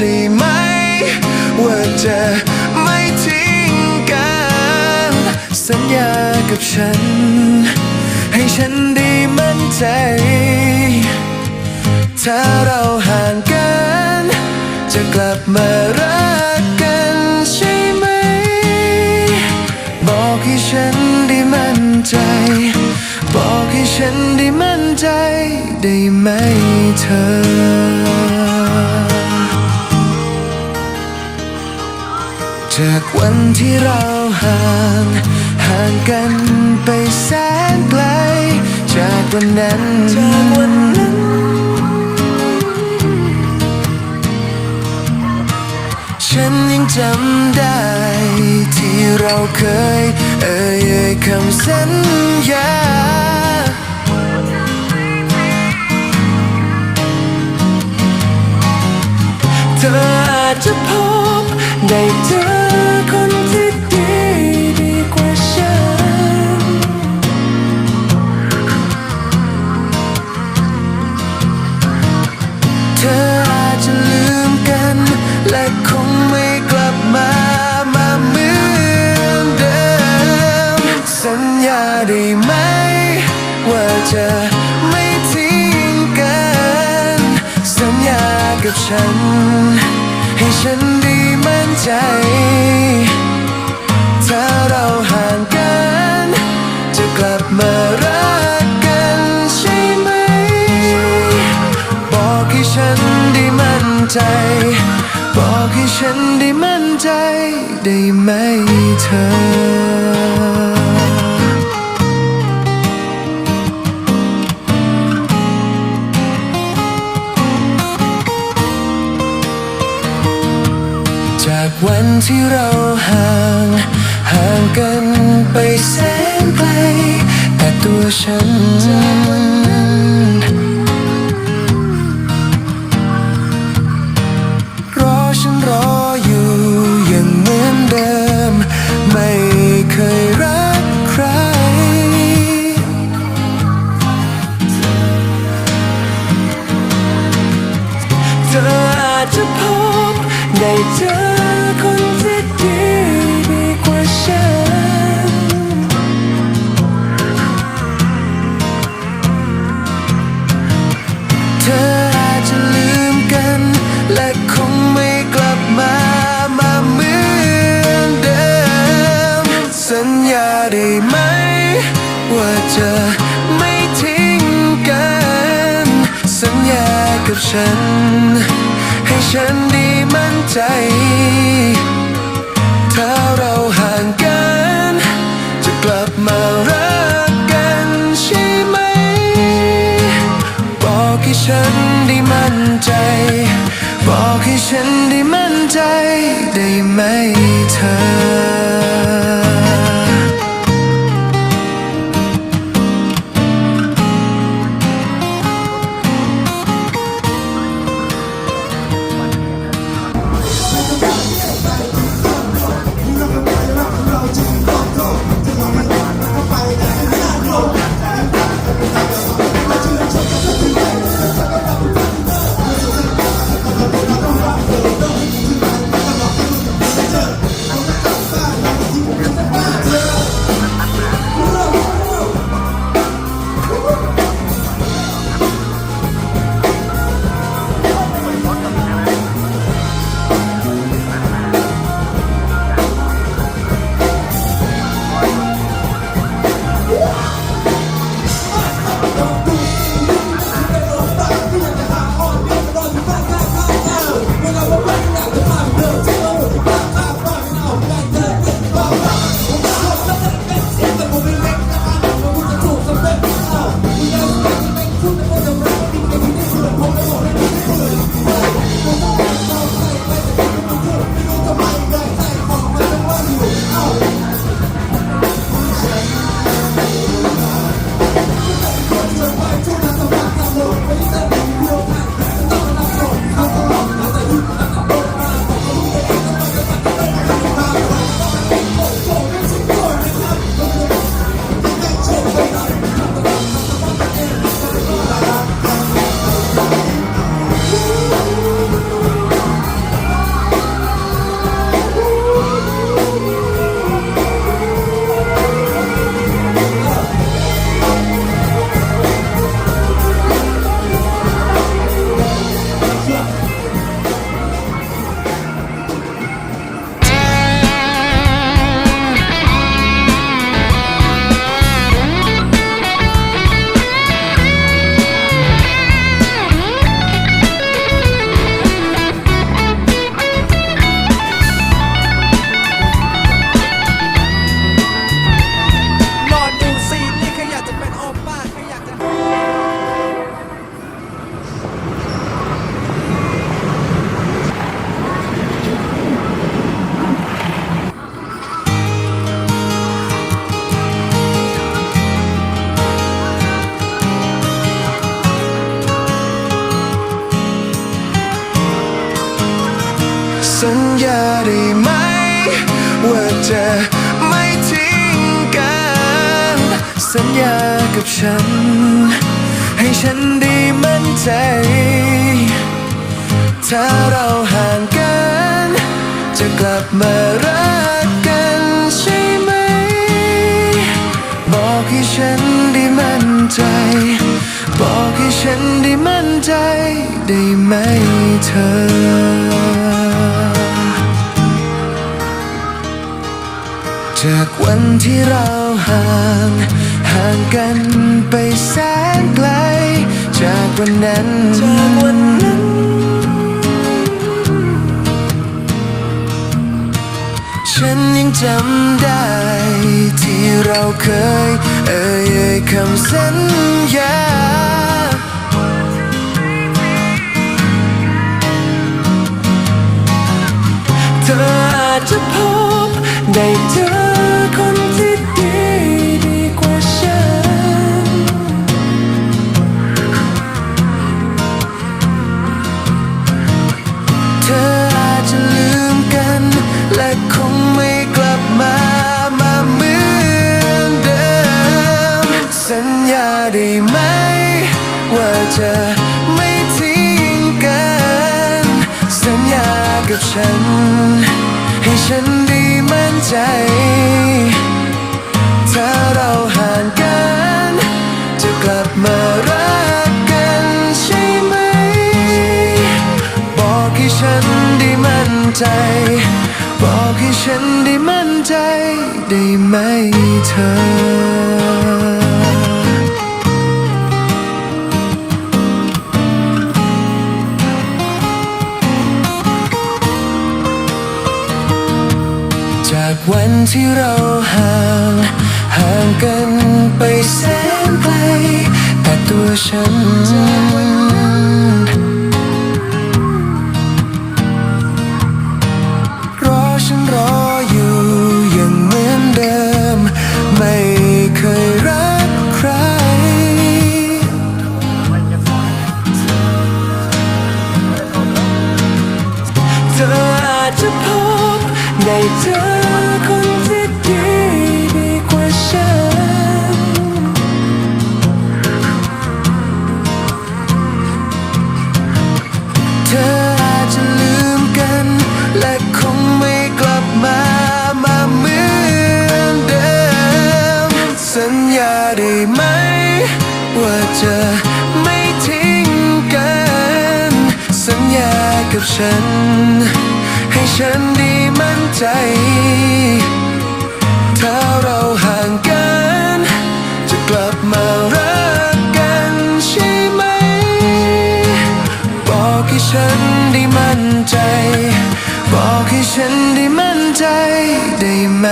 ได้ไหม ว่าจะไม่ทิ้งกัน สัญญากับฉัน ให้ฉันได้มั่นใจ ถ้าเราห่างกัน จะกลับมารักกันใช่ไหม บอกให้ฉันได้มั่นใจ บอกให้ฉันได้มั่นใจได้ไหมเธอ จากวันที่เราห่างห่างกันไปแสนไกล จากวันนั้นจากวันนั้น ฉันยังจำได้ ที่เราเคย เอ่ยเอ่ยคำสัญญาเธออาจจะพบได้เจอาได้ไหม ว่าจะไม่ทิ้งกัน สัญญากับฉัน ให้ฉันได้มั่นใจ ถ้าเราห่างกัน จะกลับมารักกันใช่ไหม บอกให้ฉันได้มั่นใจ บอกให้ฉันได้มั่นใจ ได้ไหมเธอ วันที่เราห่าง ห่างกันไปแสนไกล แต่ตัวฉัน ว่าจะไม่ทิ้งกัน สัญญากับฉัน ให้ฉันได้มั่นใจ ถ้าเราห่างกัน จะกลับมารักกันใช่ไหม บอกให้ฉันได้มั่นใจ บอกให้ฉันได้มั่นใจได้ไหมเธอ จะไม่ทิ้งกัน สัญญากับฉัน ให้ฉันดีมั่นใจ ถ้าเราห่างกัน จะกลับมารักกันใช่ไหม บอกให้ฉันดีมั่นใจ บอกให้ฉันได้มั่นใจได้ไหมเธอ จากวันที่เราห่างห่างกันไปแสนไกล จากวันนั้นจากวันนั้น ฉันยังจำได้ ที่เราเคย เอ่ยคำสัญญา กับฉัน ให้ฉันได้มั่นใจ ถ้าเราห่างกัน จะกลับมารักกันใช่ไหม บอกให้ฉันได้มั่นใจ บอกให้ฉันได้มั่นใจ ได้ไหมเธอ ที่เราห่างห่างกันไปแสนไกล แต่ตัวฉัน รอฉันรออยู่อย่างเหมือนเดิม ไม่เคยรักใคร เธออาจจะพบได้เจอ ออาจจะลืมกัน และคงไม่กลับมามาเหมือนเดิม สัญญาได้ไหม ว่าจะไม่ทิ้งกัน สัญญากับฉัน ให้ฉันได้มั่นใจ บอกให้ฉันได้มั่นใจได้ไหม